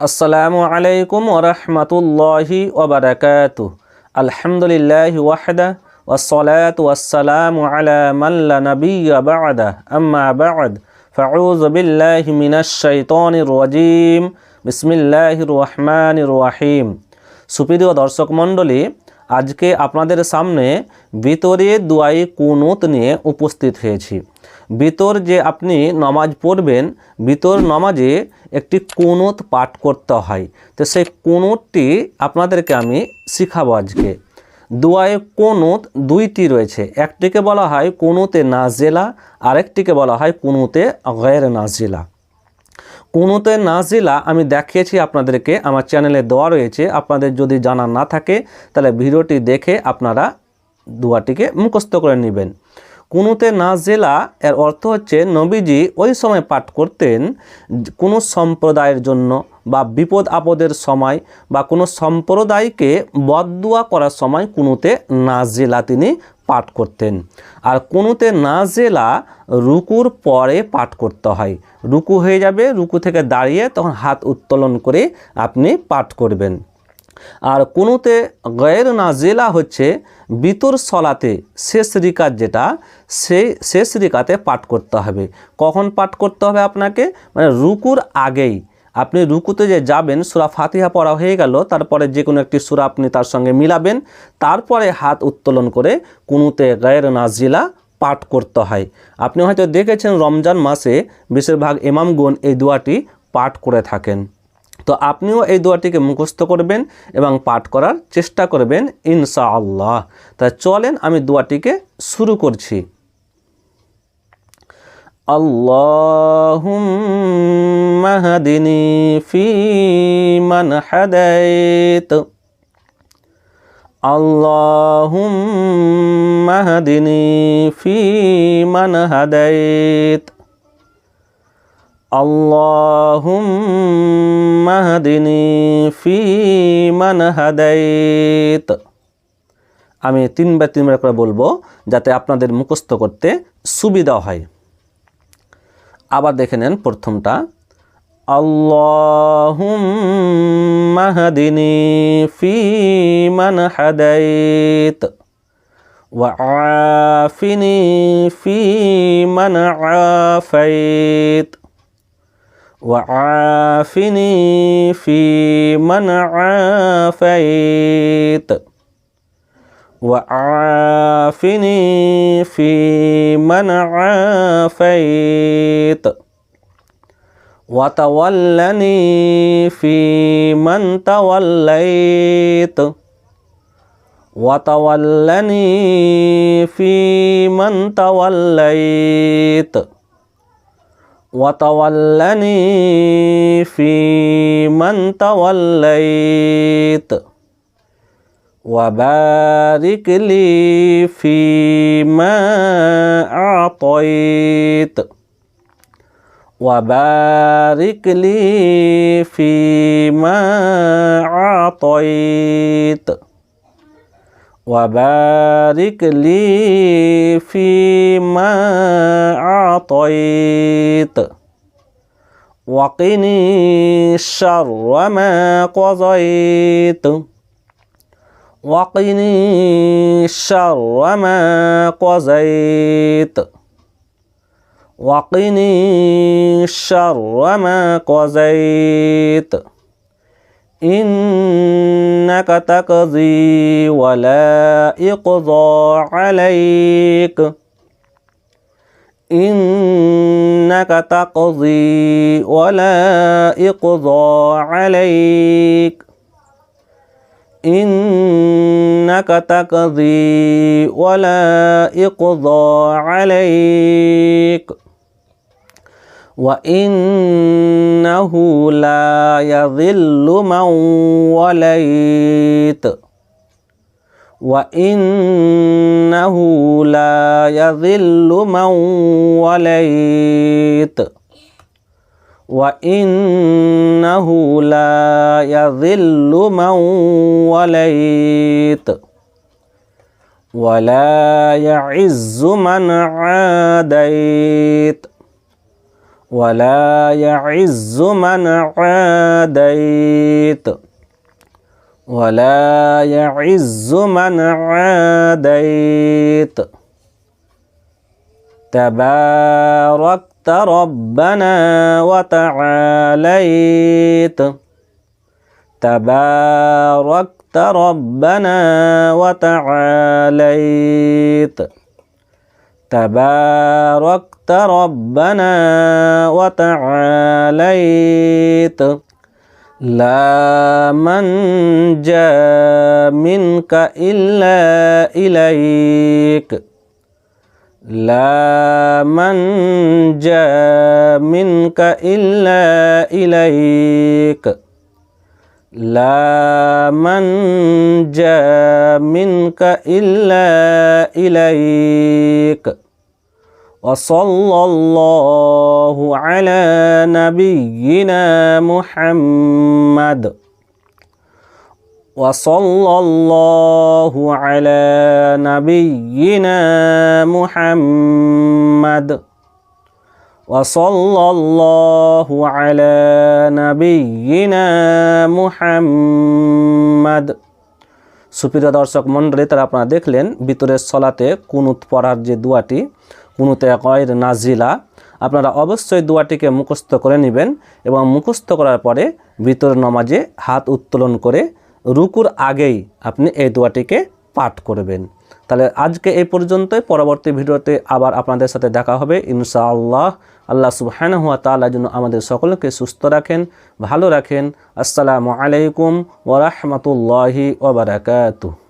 আসসালামু আলাইকুম ওরহমতুল্লাহি ওবরাকাতু আলহামদুলিল্লাহ ওয়াহদা والصلاة والسلام على من لا نبي بعده أما بعد فأعوذ بالله من الشيطان الرجيم بسم الله الرحمن الرحيم সুপ্রিয় দর্শক মণ্ডলী আজকে আপনাদের সামনে ভিতরে দুয়াই কুনুত নিয়ে উপস্থিত হয়েছি ভিতর যে আপনি নমাজ পড়বেন, ভিতর নমাজে একটি কুনুত পাঠ করতে হয়। তো সেই কুনুতটি আপনাদেরকে আমি শিখাবো আজকে। দুয়ায়ে কুনুত দুইটি রয়েছে। একটিকে বলা হয় কুনুতে নাজেলা, আরেকটিকে বলা হয় কুনুতে গয়ের নাজিলা। কুনুতে নাজিলা আমি দেখিয়েছি আপনাদেরকে, আমার চ্যানেলে দেওয়া রয়েছে। আপনাদের যদি জানা না থাকে, তাহলে ভিডিওটি দেখে আপনারা দুয়াটিকে মুখস্থ করে নেবেন। কুনুতে নাজেলা এর অর্থ হচ্ছে নবীজি ওই সময় পাঠ করতেন, কোনো সম্প্রদায়ের জন্য বা বিপদ আপদের সময় বা কোনো সম্প্রদায়কে বদদুয়া করার সময় কুনুতে নাজেলা তিনি পাঠ করতেন। আর কোনোতে নাজেলা রুকুর পরে পাঠ করতে হয়। রুকু হয়ে যাবে, রুকু থেকে দাঁড়িয়ে তখন হাত উত্তোলন করে আপনি পাঠ করবেন। আর কোনোতে গয়ের নাজেলা হচ্ছে বিতর সলাতে শেষ রিকাত যেটা সেই শেষ রিকাতে পাঠ করতে হবে। কখন পাঠ করতে হবে আপনাকে? মানে রুকুর আগেই। আপনি রুকুতে যে যাবেন, সুরা ফাতিহা পড়া হয়ে গেল, তারপরে যে কোনো একটি সুরা আপনি তার সঙ্গে মিলাবেন, তারপরে হাত উত্তোলন করে কুনুতে গায়ের নাজিলা পাঠ করতে হয়। আপনি হয়তো দেখেছেন রমজান মাসে বেশিরভাগ ইমামগুন এই দোয়াটি পাঠ করে থাকেন। তো আপনিও এই দোয়াটিকে মুখস্থ করবেন এবং পাঠ করার চেষ্টা করবেন ইনশা আল্লাহ তা চলেন আমি দোয়াটিকে শুরু করছি اللهم اهدني فيمن هديت اللهم اهدني فيمن هديت اللهم اهدني فيمن هديت আমি তিনবার তিনবার করে বলবো যাতে আপনাদের মুখস্থ করতে সুবিধা হয় আবার দেখে নেন প্রথমটা আল্লাহুম্মা হাদিনি ফি মান হাদাইত ওয়া আফিনি ফি মান আফাইত وعافني في من عافيت. وعافني في من عافيت. وتولني في من توليت. وتولني في من توليت. وتولني في من توليت. وبارك لي فيما أعطيت. وبارك لي فيما أعطيت. وبارك لي فيما أعطيت. وقني شر ما قضيت. وقني شر ما قضيت. وقني شر ما قضيت. إنك تقضي ولا يقضى عليك. إنك تقضي ولا يقضى عليك. إنك تقضي ولا يقضى عليك. وإنه لا يذل من وليت. وإنه لا يذل من وليت وإنه لا يذل من وليت ولا يعز من عاديت ولا يعز من عاديت ولا يعز من عاديت. تباركت ربنا وتعاليت. تباركت ربنا وتعاليت. تباركت ربنا وتعاليت. لا منجا منك إلا إليك. لا منجا منك إلا إليك. لا منجا منك إلا إليك. وصلى الله على نبينا محمد وصلى الله على نبينا محمد وصلى الله على نبينا محمد সুপ্রিয় দর্শক মণ্ডলী তারা আপনারা দেখলেন ভিতরের সলাতে কুনুত পড়ার যে দোয়াটি কুনুতে কয়ের নাজিলা, আপনারা অবশ্যই দোয়াটিকে মুখস্থ করে নেবেন এবং মুখস্থ করার পরে ভিতর নমাজে হাত উত্তোলন করে রুকুর আগেই আপনি এই দোয়াটিকে পাঠ করবেন। তাহলে আজকে এই পর্যন্তই, পরবর্তী ভিডিওতে আবার আপনাদের সাথে দেখা হবে। ইনশাআল্লাহ, আল্লাহ সুবহানাহু ওয়া তাআলা যেন আমাদের সকলকে সুস্থ রাখেন, ভালো রাখেন। আসসালামু আলাইকুম ওয়া রাহমাতুল্লাহি ওয়া বারাকাতুহু।